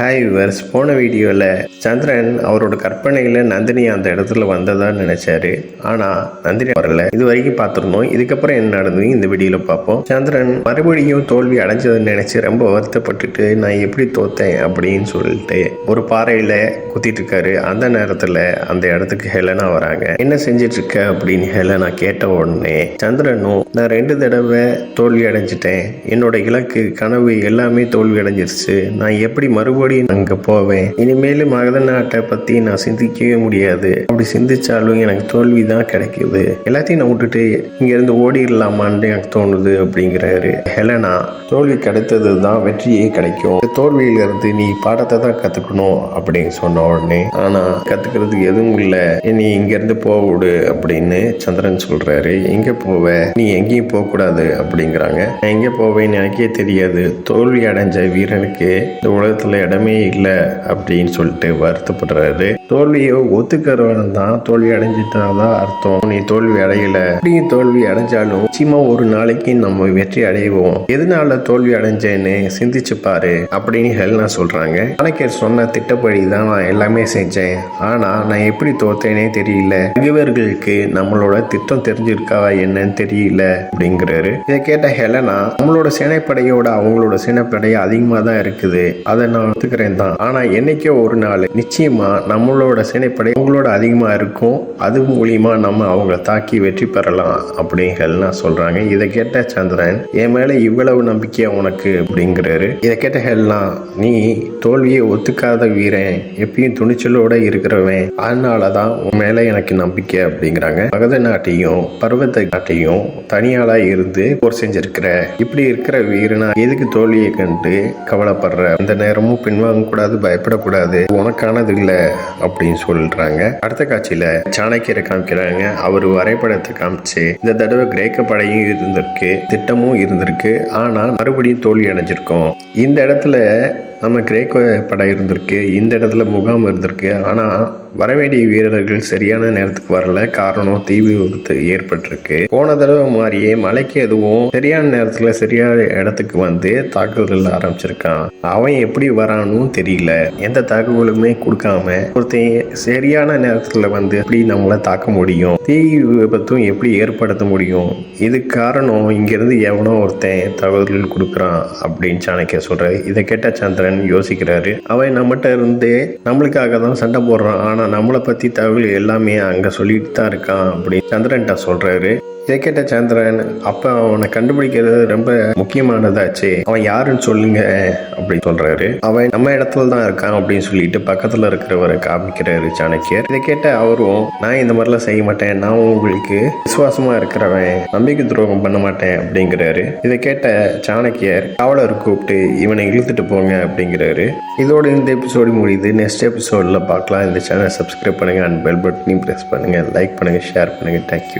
Hi viewers போன வீடியோவில் சந்திரன் அவரோட கற்பனையில் நந்தினி அந்த இடத்துல வந்ததா நினைச்சாரு. ஆனால் நந்தினி வரல. இது வரைக்கும் பார்த்துருந்தோம். இதுக்கப்புறம் என்ன நடந்தது? இந்த வீடியோவில் பார்ப்போம். சந்திரன் மறுபடியும் தோல்வி அடைஞ்சதுன்னு நினச்சி ரொம்ப வருத்தப்பட்டுட்டு நான் எப்படி தோத்தேன்? அப்படின்னு சொல்லிட்டு ஒரு பாறையில் குத்திட்டு இருக்காரு. அந்த நேரத்தில் அந்த இடத்துக்கு ஹெலனா வராங்க. என்ன செஞ்சிட்டு இருக்க அப்படின்னு ஹெலனா கேட்ட உடனே சந்திரனும் நான் ரெண்டு தடவை தோல்வி அடைஞ்சிட்டேன். என்னோட இலக்கு கனவு எல்லாமே தோல்வி அடைஞ்சிருச்சு. நான் எப்படி மறுபடியும் அங்கே போவேன். இனிமேலும் மகத நாட்டை பற்றி நான் சிந்திக்கவே முடியாது. அப்படி சிந்திச்சாலும் எனக்கு தோல்வி தான் கிடைக்குது. எல்லாத்தையும் நான் விட்டுட்டு இங்கேருந்து ஓடிடலாமான்னு எனக்கு தோணுது அப்படிங்கிறாரு. ஹெலனா தோல்வி கிடைத்தது தான் வெற்றியே கிடைக்கும். தோல்வியில தோல்வியிலிருந்து நீ பாடத்தை தான் கற்றுக்கணும் அப்படின்னு சொன்ன உடனே ஆனால் கற்றுக்கிறதுக்கு எதுவும் இல்லை. நீ இங்கேருந்து போக விடு அப்படின்னு சந்திரன் சொல்கிறாரு எங்கே போவ? நீ எங்கேயும் போகக்கூடாது அப்படிங்கிறாங்க. நான் எங்கே போவேன்னு எனக்கே தெரியாது. தோல்வி அடைஞ்ச வீரனுக்கு இந்த உலகத்தில் இடம் இல்லை அப்படின்னு சொல்லிட்டு வருத்தப்படுறாரு. தோல்வியை ஒத்துக்கிறவன் தான் தோல்வி அடைஞ்சிட்டாதான் அர்த்தம். நீ தோல்வி அடையல. அப்படியும் தோல்வி அடைஞ்சாலும் நிச்சயமா ஒரு நாளைக்கு நம்ம வெற்றி அடைவோம். எதனால தோல்வி அடைஞ்சேன்னு சிந்திச்சு பாரு அப்படின்னு ஹெல்னா சொல்றாங்க. கணக்கர் சொன்ன திட்டப்படி தான் நான் எல்லாமே செஞ்சேன். ஆனா நான் எப்படி தோத்தேனே தெரியல. இவர்களுக்கு நம்மளோட திட்டம் தெரிஞ்சிருக்கா என்னன்னு தெரியல அப்படிங்கிறாரு. இதை கேட்ட ஹெலனா நம்மளோட சேனைப்படையோட அவங்களோட சேனைப்படை அதிகமாக தான் இருக்குது. அதை நான் ஒத்துக்கிறேன் தான் ஆனா என்னைக்கோ ஒரு நாள் நிச்சயமா நம்மளோட சேனைப்படை அவங்களோட அதிகமாக இருக்கும். அது மூலியமா நம்ம அவங்கள தாக்கி வெற்றி பெறலாம் அப்படிங்கலாம் சொல்றாங்க. இதை கேட்ட சந்திரன் என் மேல இவ்வளவு நம்பிக்கை உனக்கு? அப்படிங்கிறாரு. இதை கேட்ட ஹெல்லாம் நீ தோல்வியை ஒத்துக்காத வீரன். எப்பயும் துணிச்சலோட இருக்கிறவன். அதனால தான் உன் மேல எனக்கு நம்பிக்கை அப்படிங்கிறாங்க. மகத நாட்டையும் பர்வத நாட்டையும் தனியாளா இருந்து போர் செஞ்சிருக்கிற இப்படி இருக்கிற வீரனா எதுக்கு தோல்வியை கண்டு கவலைப்படுற? அந்த நேரமும் பின்வாங்க கூடாது பயப்படக்கூடாது உனக்கானது இல்லை அப்படின்னு சொல்றாங்க. அடுத்த காட்சியில சாணக்கியரை காமிக்கிறாங்க. அவர் வரைபடத்தை காமிச்சு இந்த தடவை கிரேக்க படையும் இருந்திருக்கு திட்டமும் இருந்திருக்கு ஆனா மறுபடியும் தோல்வி அடைஞ்சிருக்கோம். இந்த இடத்துல நம்ம கிரேக்க படை இருந்திருக்கு இந்த இடத்துல முகாம் இருந்திருக்கு ஆனால் வரவேண்டிய வீரர்கள் சரியான நேரத்துக்கு வரல. காரணம் தீ விபத்து ஏற்பட்டிருக்கு. போன தடவை மாதிரியே மலைக்கு எதுவும் சரியான நேரத்தில் சரியான இடத்துக்கு வந்து தாக்குதல் ஆரம்பிச்சிருக்கான். அவன் எப்படி வரானும் தெரியல. எந்த தகவலுமே கொடுக்காம ஒருத்தன் சரியான நேரத்தில் வந்து எப்படி நம்மளை தாக்க முடியும்? தீ விபத்தும் எப்படி ஏற்படுத்த முடியும்? இது காரணம் இங்கிருந்து எவனோ ஒருத்தன் தகவல்கள் கொடுக்குறான் அப்படின்னு சாணக்கிய சொல்றாரு. இதை கேட்ட சந்திரன் யோசிக்கிறாரு. அவன் நம்மகிட்ட இருந்து நம்மளுக்காக தான் சண்டை போடுறான். ஆனா நம்மளை பற்றி தகவல் எல்லாமே அங்கே சொல்லிட்டு தான் இருக்கான் அப்படின்னு சந்திரன்ட்ட சொல்கிறாரு இதை கேட்ட சந்திரன் அப்போ அவனை கண்டுபிடிக்கிறது ரொம்ப முக்கியமானதாச்சு. அவன் யாருன்னு சொல்லுங்க அப்படின்னு சொல்றாரு. அவன் நம்ம இடத்துல தான் இருக்கான் அப்படின்னு சொல்லிட்டு பக்கத்துல இருக்கிறவரை காமிக்கிறாரு சாணக்கியர். இதை கேட்ட அவரும் நான் இந்த மாதிரிலாம் செய்ய மாட்டேன். நான் உங்களுக்கு விசுவாசமா இருக்கிறவன். நம்பிக்கை துரோகம் பண்ண மாட்டேன். அப்படிங்கிறாரு. இதை கேட்ட சாணக்கியர் காவலர் கூப்பிட்டு இவனை இழுத்துட்டு போங்க. அப்படிங்கிறாரு. இதோட இந்த எபிசோடு முடியுது. நெக்ஸ்ட் எபிசோடில் பார்க்கலாம். இந்த சேனல் சப்ஸ்கிரைப் பண்ணுங்க. அண்ட் பெல் பட்டனையும் ப்ரெஸ் பண்ணுங்க. லைக் பண்ணுங்க ஷேர் பண்ணுங்க. Thank you